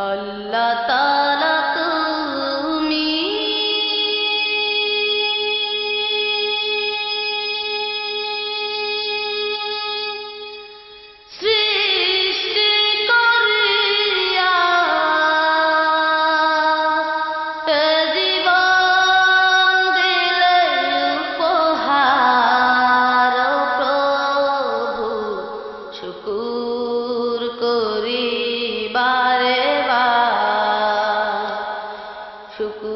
Allah Ta'ala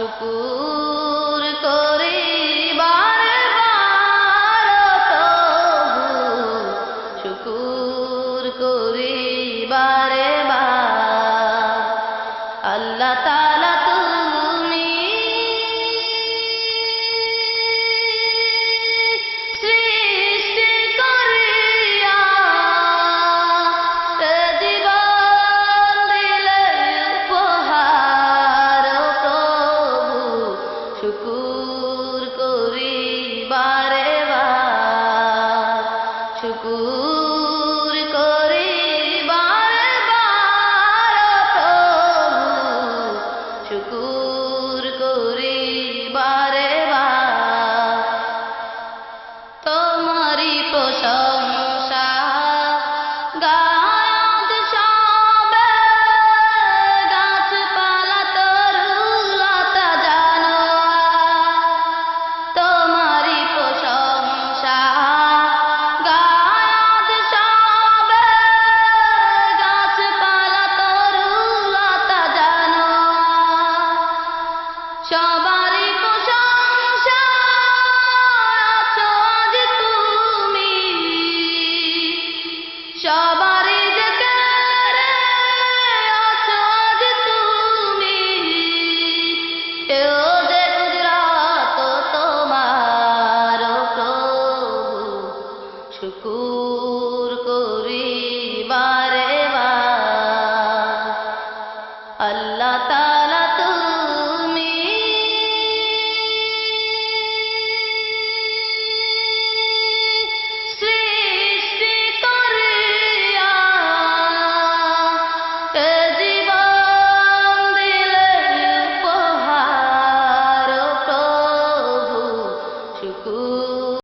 শুকুর করি বারে বার শুকুর করি তোমারি প্রশংসা। গায়াত সবে, গাছপালা তরুলতা জানো। তোমারি প্রশংসা। গায়াত সবে, গাছপালা তরুলতা জানো। সব Shop.